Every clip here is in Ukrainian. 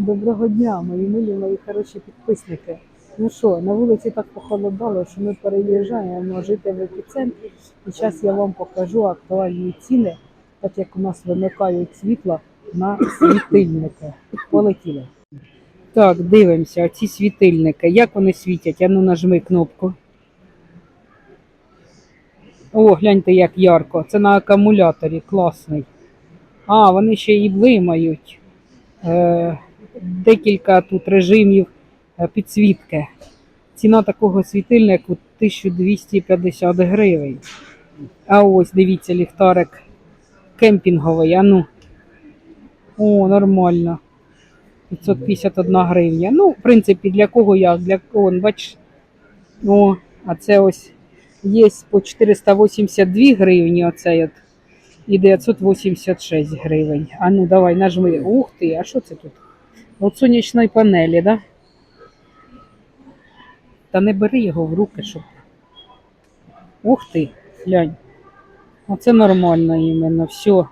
Доброго дня, мої милі, мої хороші підписники. Ну що, на вулиці так похолодало, що ми переїжджаємо жити в епіцентрі. І зараз я вам покажу актуальні ціни, так як у нас вимикають світло на світильники. Полетіли. Так, дивимося, оці світильники. Як вони світять? Ану нажми кнопку. О, гляньте, як ярко. Це на акумуляторі, класний. А, вони ще і блимають. Е, декілька тут режимів е, підсвітки. Ціна такого світильнику 1250 гривень. А ось дивіться, ліхтарик кемпінговий. А ну. О, нормально. 551 гривня. Ну, в принципі, для кого як? Для кого, бач. О, а це ось є по 482 гривні. Оцей от і 986 гривень. А ну давай нажми. Ух ти, а що це тут? От сонячної панелі, да? Та не бери його в руки, щоб. Ух ти, глянь. Оце нормально іменно, все.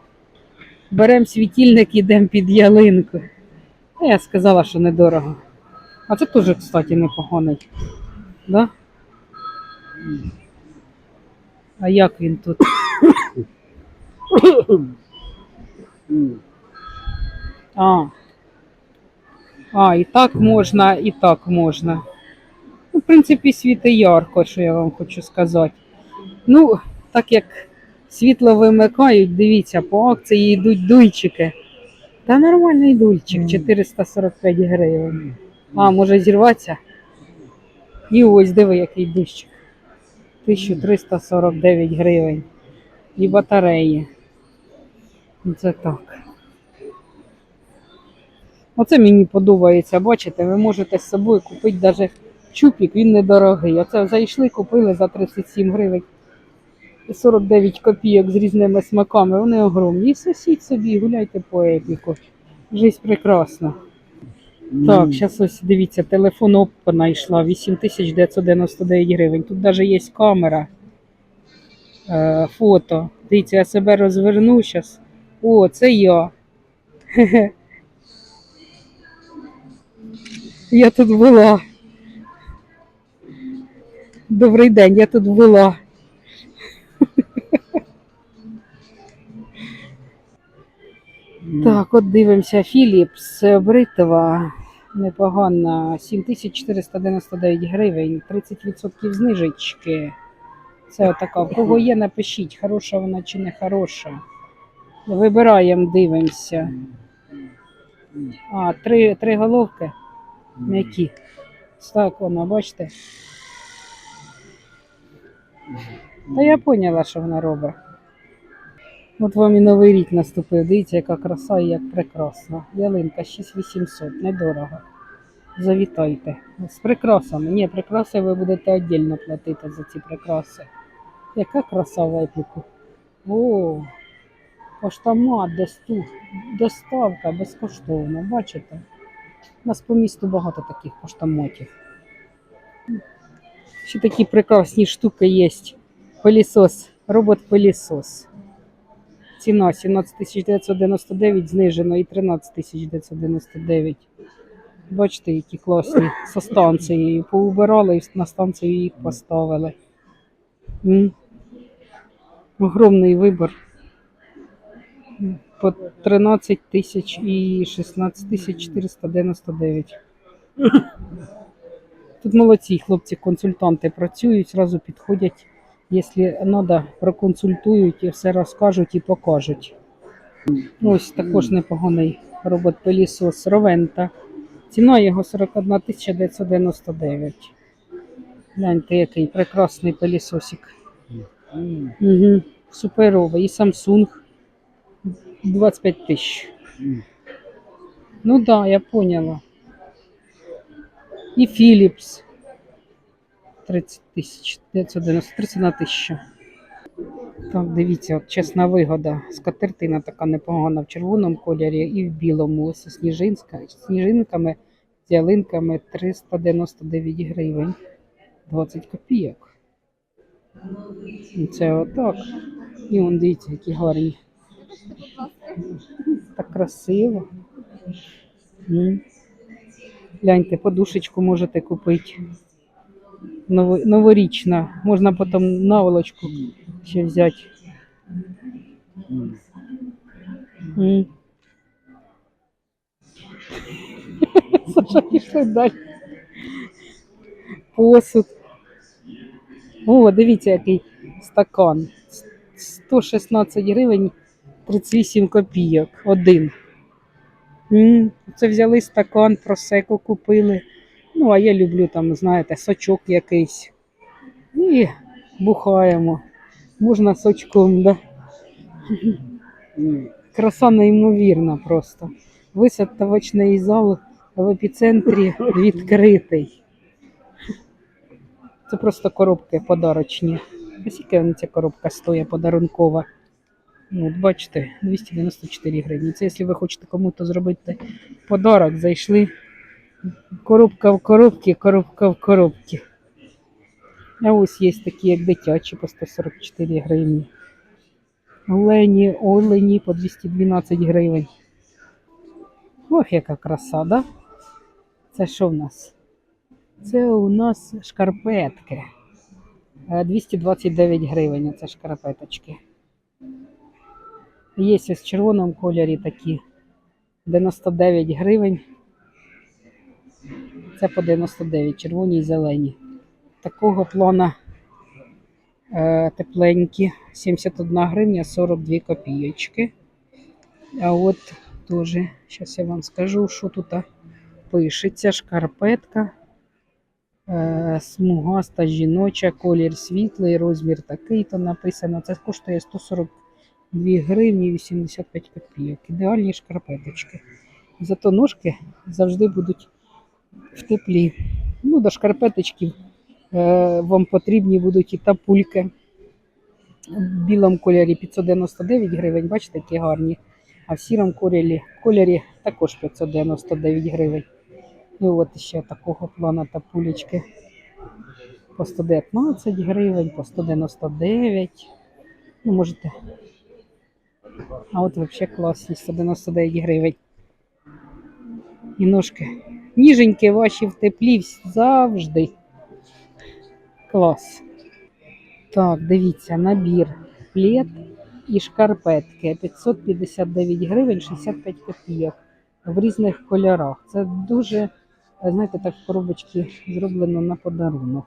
Беремо світильник, ідемо під ялинку. А я сказала, що недорого. А це теж, кстати, непоганий. Да? А як він тут? А. А, і так можна, і так можна. Ну, в принципі, світи ярко, що я вам хочу сказати. Ну, так як світло вимикають, дивіться, по акції йдуть дуйчики. Та нормальний дульчик, 445 гривень. А, може зірватися? І ось диви, який дульчик. 1349 гривень. І батареї. Це так. Оце мені подобається, бачите, ви можете з собою купити навіть чупік, він недорогий. Оце зайшли, купили за 37 гривень. і 49 копійок з різними смаками, вони огромні. І сусідь собі, гуляйте по епіку. Жизнь прекрасна. Так, зараз ось дивіться, телефон Oppo знайшла 8999 гривень. Тут навіть є камера, е, фото. Дивіться, я себе розверну зараз. О, це я. Хе-хе. Я тут була. Добрий день, я тут була. Так, от дивимося, Philips бритва непогана, 7499 гривень, 30% знижечки. Це така. Кого є, напишіть, хороша вона чи не хороша. Вибираємо, дивимося. А, три, три головки. М'які. Так вона, бачите? Та я поняла, що вона робить. От вам і новий рік наступив. Дивіться, яка краса і як прекрасна. Ялинка 6800, недорого. Завітайте. З прикрасами. Ні, прикраси ви будете віддільно платити за ці прикраси. Яка краса в епіку. О, поштамат, доступ, доставка безкоштовна. Бачите? У нас по місту багато таких поштамотів. Ще такі прекрасні штуки є. Пилісос, робот-пилісос. Ціна 17 999 знижено і 13 999. Бачите, які класні со станцією. Поубирали і на станцію їх поставили. Огромний вибір. По 13 тисяч і 16 тисяч 499. Тут молодці хлопці-консультанти працюють, зразу підходять. Якщо треба, проконсультують і все розкажуть і покажуть. Ось також непоганий робот-пилісос Ровента. Ціна його 41 999. Гляньте, який прекрасний пилісосик. Угу. Суперовий. І Samsung 25 тисяч. Ну да, я поняла. І Philips 30 тисяч, 990, 31 тисяча. Так, дивіться, от чесна вигода. Скатертина така непогана в червоному кольорі і в білому. Ось сніжинська, з сніжинками, з ялинками 399 гривень. 20 копійок. Це отак. І он дивіться, які гарні. Так красиво. Гляньте, подушечку можете купити. Новорічна. Можна потім наволочку ще взяти. Саша, пішли далі. Посуд. О, дивіться, який стакан. 116 гривень 38 копійок. Один. Це взяли стакан, просеку купили. Ну, а я люблю там, знаєте, сочок якийсь. І бухаємо. Можна сочком, да? Краса неймовірна просто. Виставочний зал в епіцентрі відкритий. Це просто коробки подарочні. Скільки ця коробка стоїть подарункова? От бачите, 294 гривні. Це якщо ви хочете кому-то зробити подарок, зайшли. Коробка в коробці, коробка в коробці. А ось є такі, як дитячі по 144 гривні. Олені, олені по 212 гривень. Ох, яка краса, да? Це що в нас? Це у нас шкарпетки. Е, 229 гривень це шкарпеточки. Є в червоному кольорі такі 99 гривень. Це по 99, червоні і зелені. Такого плана е, тепленькі 71 гривня 42 копійочки. А от теж, зараз я вам скажу, що тут пишеться шкарпетка. Е, смугаста жіноча, колір світлий, розмір такий, то написано. Це коштує 142 гривні 85 копійок. Ідеальні шкарпеточки. Зато ножки завжди будуть в теплі. Ну, до шкарпеточків е, вам потрібні будуть і тапульки. В білому кольорі 599 гривень, бачите, які гарні. А в сірому кольорі, кольорі також 599 гривень. І от ще такого плану тапулечки по 119 гривень, по 199. Ну, можете. А от взагалі класні 199 гривень. І ножки. Ніженькі ваші в теплі завжди. Клас. Так, дивіться, набір плед і шкарпетки 559 гривень 65 копійок в різних кольорах. Це дуже, знаєте, так в коробочці зроблено на подарунок.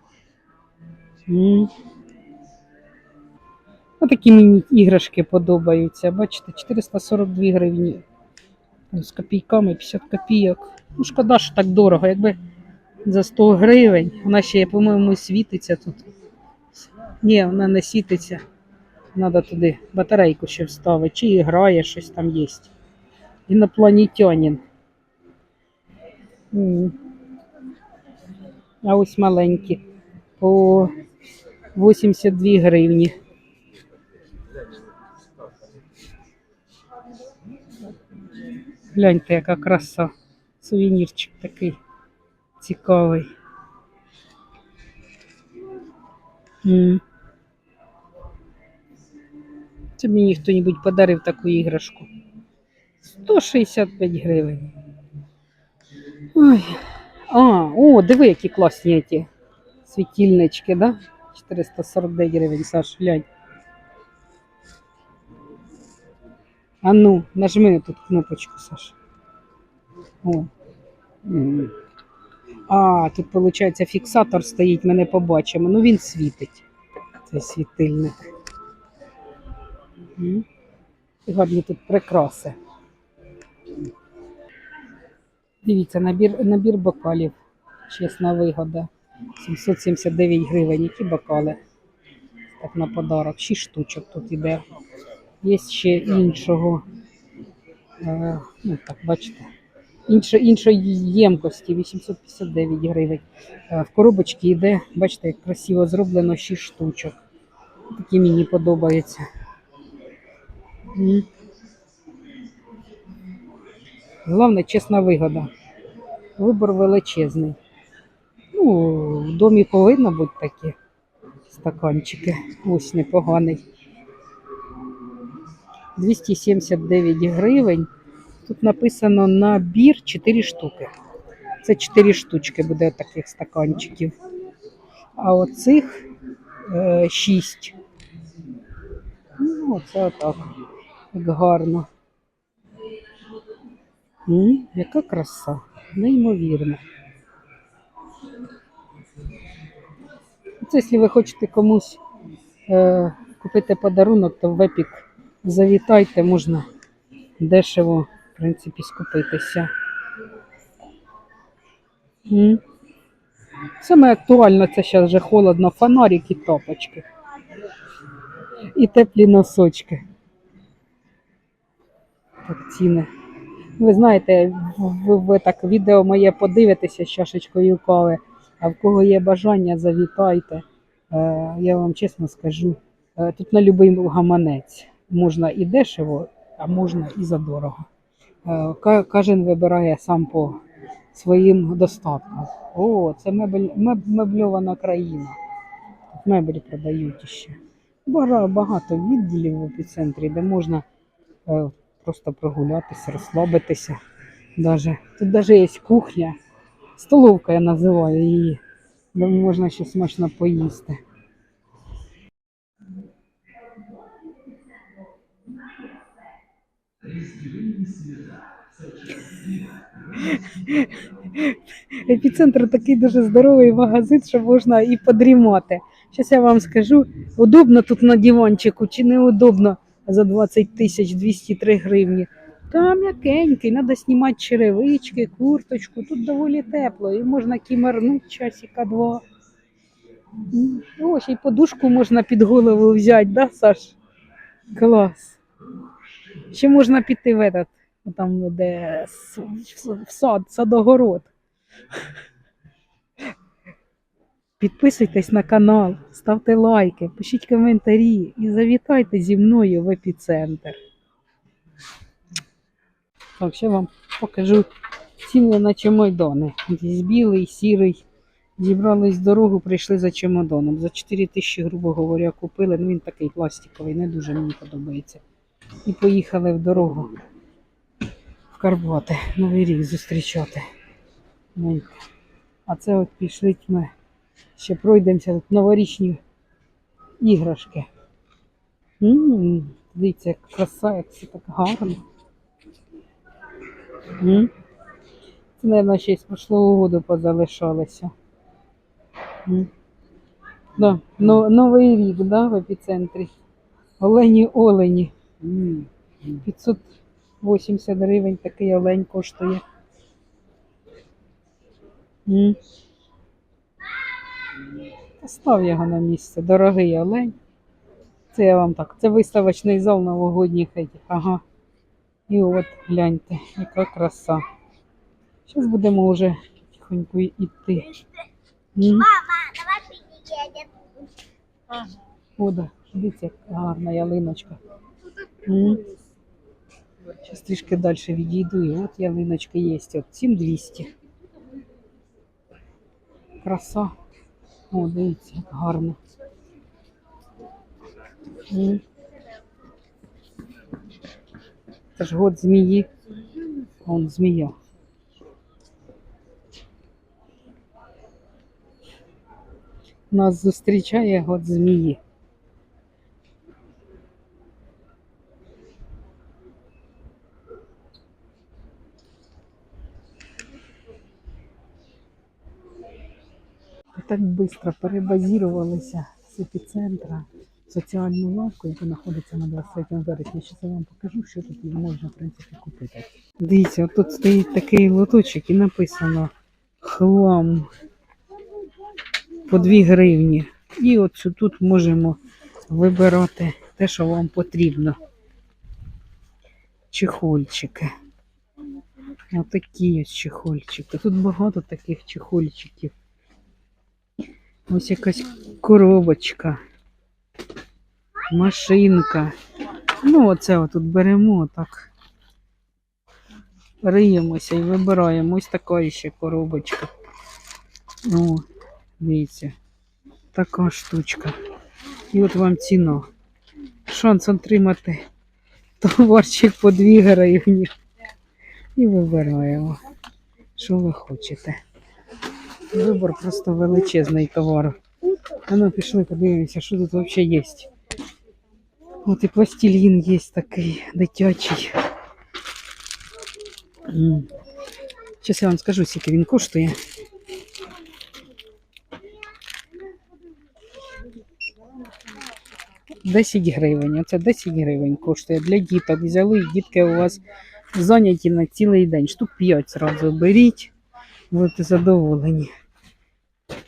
М. Отакі мені іграшки подобаються. Бачите, 442 гривні. З копійками 50 копійок. Ну, шкода, що так дорого. Якби за 100 гривень. Вона ще, по-моєму, світиться тут. Ні, вона не світиться. Треба туди батарейку ще вставити. Чи грає, щось там є. Інопланетянин. А ось маленькі. По 82 гривні. Гляньте, яка краса. Сувенірчик такий цікавий. Це мені хто-небудь подарив таку іграшку. 165 гривень. Ой. А, о, диви, які класні ті світильнички, да? 449 гривень, Саш, глянь. А ну, нажми тут кнопочку, Саш. О. А, тут, виходить, фіксатор стоїть, ми не побачимо. Ну він світить. Цей світильник. І тут прикраси. Дивіться, набір, набір бокалів. Чесна вигода. 779 гривень. Які бокали? Так на подарок. 6 штучок тут іде. Є ще іншого. Е, ну, так, бачите. Інше, іншої ємкості 859 гривень. Е, в коробочці йде, бачите, як красиво зроблено 6 штучок. Такі мені подобаються. Головне, чесна вигода. Вибор величезний. Ну, в домі повинно бути такі стаканчики. Ось непоганий. 279 гривень. Тут написано набір 4 штуки. Це 4 штучки буде таких стаканчиків. А оцих 6. Ну, оце отак. Як гарно. М, яка краса. Неймовірно. Це, якщо ви хочете комусь е, купити подарунок, то в Епік завітайте, можна дешево, в принципі, скупитися. Саме актуально це зараз вже холодно, фонарик і топочки. І теплі носочки. Так ціни. Ви знаєте, ви, ви так відео моє подивитеся з чашечкою кави, а в кого є бажання, завітайте. Е, я вам чесно скажу, е, тут на будь-який гаманець. Можна і дешево, а можна і задорого. Е, кожен вибирає сам по своїм достаткам. О, це мебель, мебльована країна. Тут мебелі продають ще. Багато відділів в епіцентрі, де можна е, просто прогулятися, розслабитися. Даже. Тут навіть є кухня, столовка я називаю її, де можна ще смачно поїсти. Епіцентр такий дуже здоровий магазин, що можна і подрімати. Зараз я вам скажу, удобно тут на диванчику чи не удобно за 20 тисяч 203 гривні. Та м'якенький, треба знімати черевички, курточку. Тут доволі тепло і можна кімернути часика два. Ось і подушку можна під голову взяти, да, Саш? Клас. Ще можна піти в этот, там, де в сад, садогород. Підписуйтесь на канал, ставте лайки, пишіть коментарі і завітайте зі мною в епіцентр. Так, ще вам покажу ціни на чемодани. Десь білий, сірий. Зібрались в дорогу, прийшли за чемоданом. За 4 тисячі, грубо говоря, купили. Ну він такий пластиковий, не дуже мені подобається. І поїхали в дорогу в Карпати, Новий рік зустрічати. А це от пішли ми. Ще пройдемося тут новорічні іграшки. М, Дивіться, як краса, як все так гарно. М? Це, мабуть, ще з прошлого году позалишалося. М? Новий рік, да, в епіцентрі. Олені олені. М. 580 гривень такий олень коштує. Став його на місце. Дорогий олень. Це я вам так. Це виставочний зал новогодніх. Ага. І от гляньте, яка краса. Зараз будемо вже тихонько йти. Мама, давай приедем. О, да. Дивіться, гарна ялиночка. Зараз трішки далі відійду, і от ялиночка є. От 7200. Краса. О, дивіться, як гарно. Це ж год змії. Вон змія. Нас зустрічає год змії. Так швидко перебазірувалися з епіцентра в соціальну лавку, яка знаходиться на 23 вересня. Зараз я вам покажу, що тут можна в принципі купити. Дивіться, тут стоїть такий лоточок і написано хлам по 2 гривні. І от тут можемо вибирати те, що вам потрібно. Чехольчики. Отакі ось чехольчики. Тут багато таких чехольчиків. Ось якась коробочка, машинка. Ну, оце отут беремо так. Риємося і вибираємо. Ось така ще коробочка. О, дивіться. Така штучка. І от вам ціна. Шанс отримати товарчик по 2 гривні. І вибираємо. Що ви хочете? Вибор просто величезний товару. А ну пішли, подивимося, що тут взагалі є. От і пластилін є такий дитячий. Зараз я вам скажу, скільки він коштує. Десять гривень. Оце 10 гривень коштує для діток. Взяли, дітки у вас зайняті на цілий день. Штук 5 зразу беріть. Будете задоволені.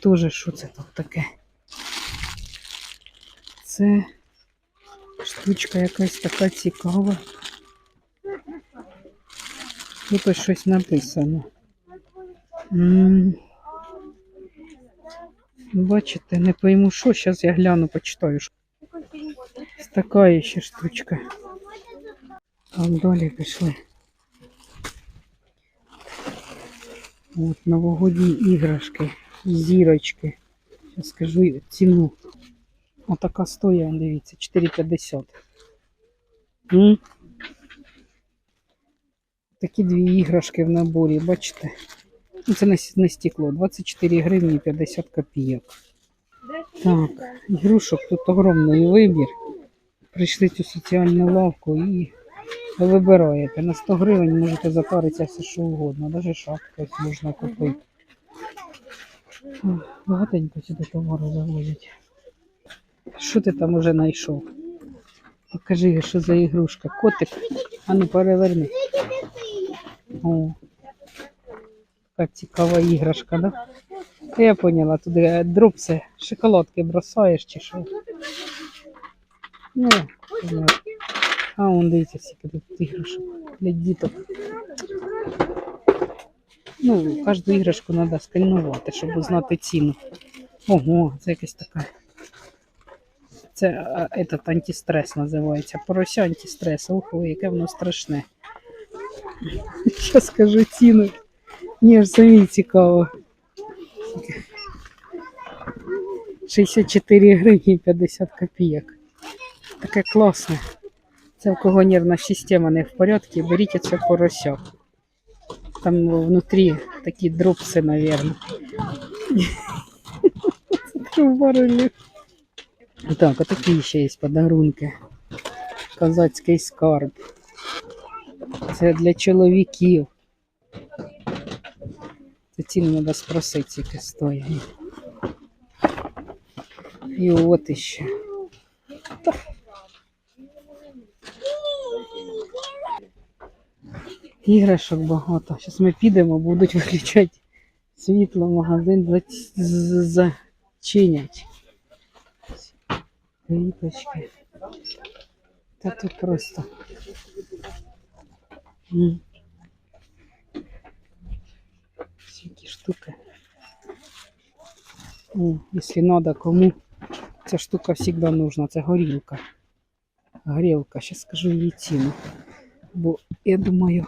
Тоже що це тут таке? Це штучка якась така цікава. Тут ось щось написано. М. Бачите, не пойму, що. Зараз я гляну, почитаю. така ще штучка. Там далі пішли. От новогодні іграшки, зірочки. Зараз скажу ціну. Отака стоїть, дивіться, 4,50. Такі дві іграшки в наборі, бачите? Ну, це с- стекло, 24 гривні 50 копійок. Так, ігрушок тут огромний вибір. Прийшли цю соціальну лавку і вибираєте. На 100 гривень можете запаритися все що угодно, навіть шапку можна купити. Ох, Багатенько сюди товару завозять. Що ти там уже знайшов? Покажи, що за ігрушка. Котик. А ну переверни. О. Така цікава іграшка, да? Я поняла, туди дропси, шоколадки бросаєш чи що. Ну, а он дивіться, скільки тут іграшок для діток. Ну, кожну іграшку треба сканувати, щоб знати ціну. Ого, це якась така. Це этот антистрес називається. Порося антистрес. Ох, яке воно страшне. Що скажу ціну. Мені ж самі цікаво. 64 гривні 50 копійок. Таке класне. Це в кого нервна система не в порядку, беріть це порося. Там внутрі такі дропси, мабуть. Барелі. Так, а такі ще є подарунки. Козацький скарб. Це для чоловіків. Це ціну треба спросити, скільки стоїть. І от іще. Іграшок багато. Зараз ми підемо, будуть виключати світло, магазин зачинять. Квіточки. Та тут просто. Всякі штуки. О, якщо треба кому, ця штука завжди нужна. Це горілка. Горілка. Зараз скажу її ціну. Бо я думаю,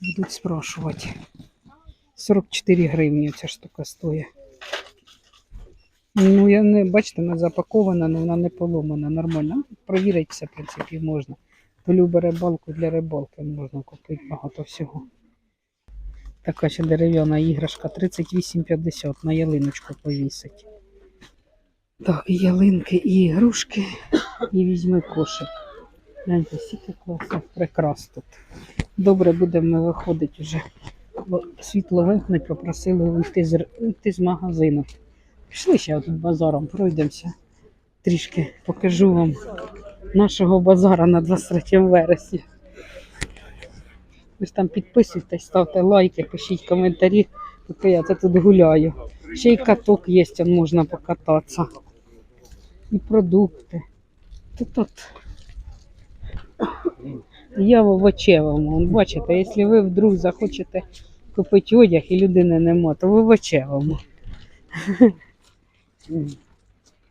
будуть спрашувати. 44 гривні ця штука стоїть. Ну, я не, бачите, вона запакована, але вона не поломана, нормально. Ну, Провірити все, в принципі, можна. Хто рибалку для рибалки, можна купити багато всього. Така ще дерев'яна іграшка 38,50 на ялиночку повісить. Так, ялинки, і ігрушки, і візьми кошик. Гляньте, скільки класно, прекрас тут. Добре будемо виходити вже. Бо світло вимкнуть, попросили вийти з, вийти з магазину. Пішли ще тут базаром, пройдемося. Трішки покажу вам нашого базара на 23 вересня. Ж там підписуйтесь, ставте лайки, пишіть коментарі, поки я тут гуляю. Ще й каток є, можна покататися. І продукти. Тут тут. Я в овочевому. Бачите, якщо ви вдруг захочете купити одяг і людини нема, то в овочевому.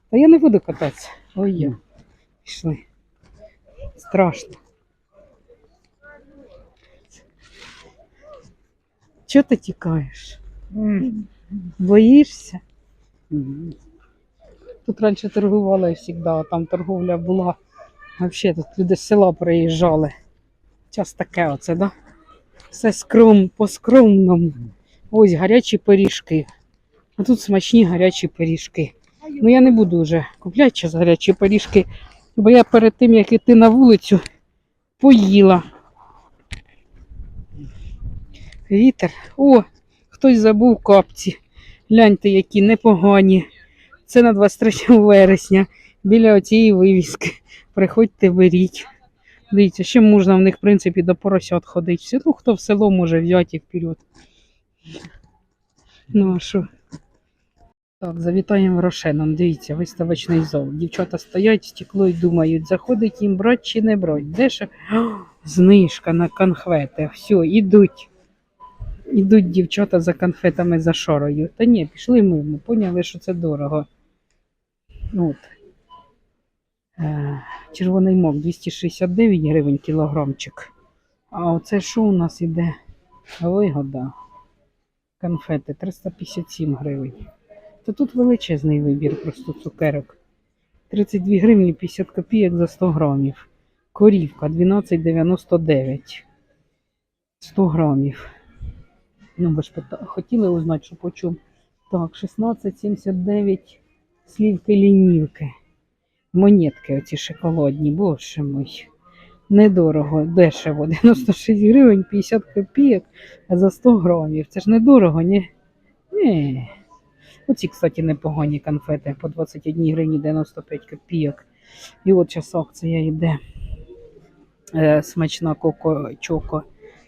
Та я не буду кататися. Ой, я. Пішли. Страшно. Чого ти тікаєш? Боїшся? Тут раніше торгували завжди, а там торговля була. Взагалі тут люди з села приїжджали. Час таке оце, да? Все скром, по-скромному. Ось гарячі пиріжки. А тут смачні гарячі пиріжки. Ну я не буду вже купляти зараз гарячі пиріжки, бо я перед тим, як іти на вулицю, поїла. Вітер. О, хтось забув капці. Гляньте, які непогані. Це на 23 вересня. Біля оцієї вивіски. Приходьте, беріть. Дивіться, ще можна в них, в принципі, до поросят ходити. Все, ну, хто в село може взяти і вперед. Ну, а що? Так, завітаємо в Рошеном. Дивіться, виставочний зал. Дівчата стоять, стекло і думають, заходить їм брати чи не брати. Де О, знижка на конфети. Все, ідуть. Ідуть дівчата за конфетами за шорою. Та ні, пішли мимо, поняли, що це дорого. От. Е, червоний мок 269 гривень кілограмчик. А оце що у нас іде? Вигода. Конфети 357 гривень. То тут величезний вибір просто цукерок. 32 гривні 50 копійок за 100 грамів. Корівка 12,99. 100 грамів. Ну, ви ж хотіли узнати, що по чому? Так, 16,79 слівки лінівки. Монетки оці шоколадні, боже мой. Недорого, дешево. 96 гривень 50 копійок за 100 грамів. Це ж недорого, ні? Ні. Оці, кстати, непогані конфети по 21 гривні 95 копійок. І от час акція йде. Е, смачна коко чоко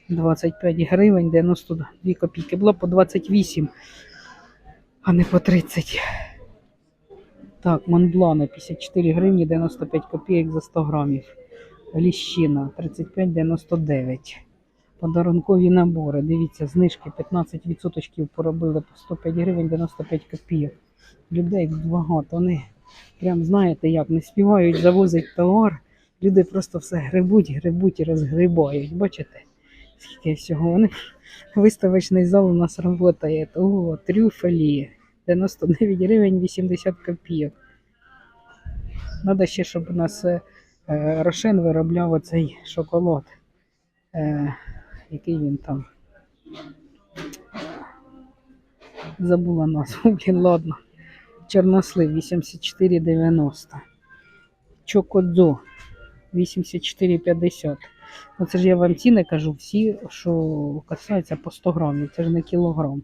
25 гривень 92 копійки. Була по 28, а не по 30. Так, Монблани 54 гривні 95 копійок за 100 грамів. Ліщина 35,99. Подарункові набори. Дивіться, знижки 15% поробили по 105 гривень 95 копійок. Людей багато. Вони прям знаєте як, не співають, завозять товар. Люди просто все грибуть, грибуть і розгрибають. Бачите? Скільки всього. Вони виставочний зал у нас працює. О, трюфелі. 99 гривень 80 копійок. Надо ще, щоб у нас е, е, Рошен виробляв оцей шоколад. Е, який він там. Забула назву, блін, ладно. Чорнослив 84,90. Чокодзо 84,50. Оце ж я вам ціни кажу, всі, що касаються по 100 грамів, це ж не кілограм.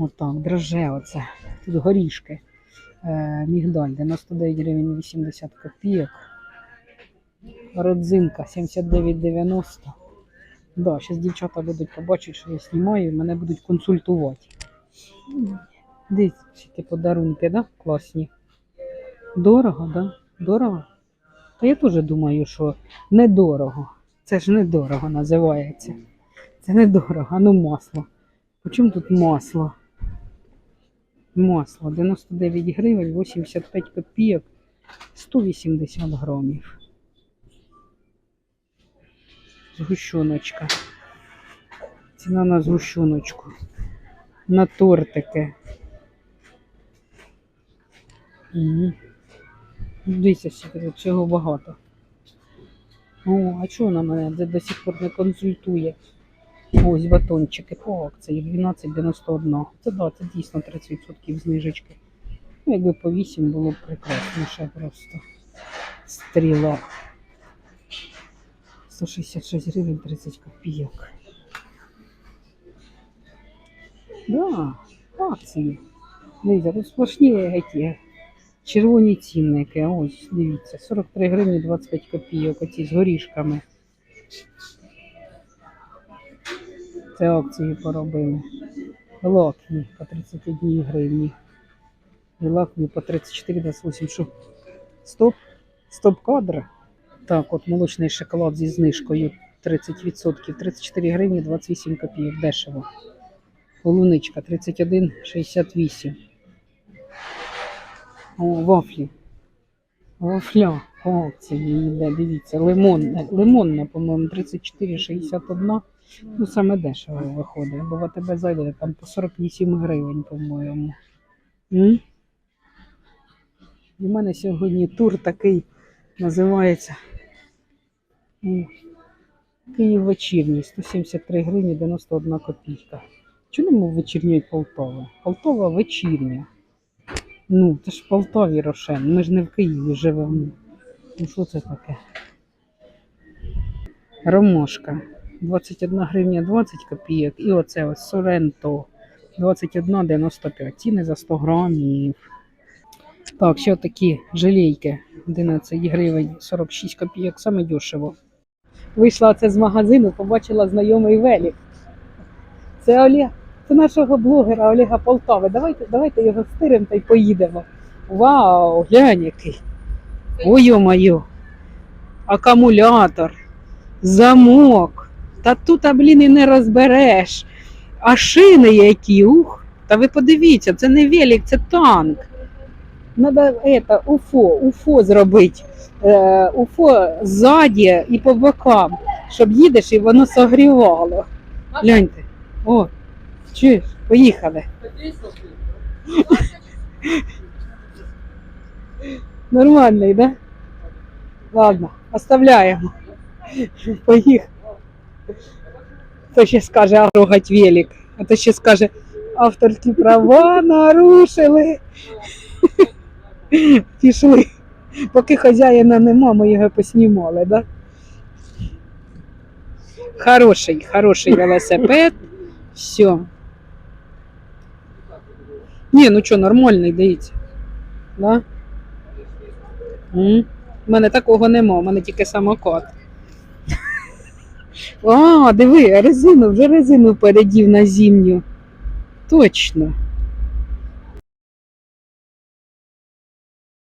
Отак, дроже оце. Тут горішки. Е, мігдаль 99 гривень 80 копійок. Родзинка 79,90. Да, зараз дівчата будуть побачити, що я знімаю, і мене будуть консультувати. Дивіться, які подарунки, да? Класні. Дорого, да? Дорого? Та я теж думаю, що недорого. Це ж недорого називається. Це недорого, ну масло. По чому тут масло? Масло 99 гривень, 85 копійок, 180 грамів. Згущеночка. Ціна на згущеночку. На тортики. Угу. Дивіться, тут багато. О, а чого вона мене до сих пор не консультує? Ось батончики по акції 12,91. Це да, це дійсно 30% знижечки. Ну, якби по 8 було б прекрасніше просто. Стріла. 166 гривень 30 копійок. Да, акції. Дивіться, тут сплошні ці червоні цінники. Ось, дивіться, 43 гривні 25 копійок, оці з горішками. Це акції поробили. Лакмі по 31 гривні. І лакмі по 34,28. Що? Стоп? Стоп кадр. Так, от молочний шоколад зі знижкою 30%. 34 гривні 28 копійок. Дешево. Полуничка 31,68. О, вафлі. Вафля. О, це йде, дивіться, лимонна, лимонна, по-моєму, 34,61. Ну, саме дешево виходить, бо в АТБ зайде там по 48 гривень, по-моєму. У мене сьогодні тур такий називається. Київ вечірній, 173 гривні 91 копійка. Чому вечірньої Полтави? Полтава вечірня. Ну, це ж в Полтаві Рошен. Ми ж не в Києві живемо. Ну що це таке? Ромошка. 21 гривня 20 копійок. І оце ось Соренто 21,95. Ціни за 100 грамів. Так, ще такі жалейки. 11 гривень 46 копійок, саме дешево. Вийшла це з магазину, побачила знайомий велик. Це Олег, це нашого блогера Олега Полтави. Давайте, давайте його стиримо та й поїдемо. Вау, глянь який. Ой-моє. Акумулятор, замок. Та тут, блін, і не розбереш. А шини які, ух. Та ви подивіться, це не велик, це танк. Надо это, уфо, уфо зробити. Е, уфо ззаді і по бокам, щоб їдеш і воно согрівало. Гляньте. О, чуєш, поїхали. Нормальний, да? Ладно, оставляємо. Поїхали. То ще скаже, а велик. А то ще скаже, авторські права нарушили. Пішли. Поки хазяїна нема, ми його поснімали, да? Хороший, хороший велосипед. Все. Ні, ну що, нормальний, дивіться. Да? У мене такого нема, у мене тільки самокат. А, диви, резину, вже резину передів на зимню. Точно.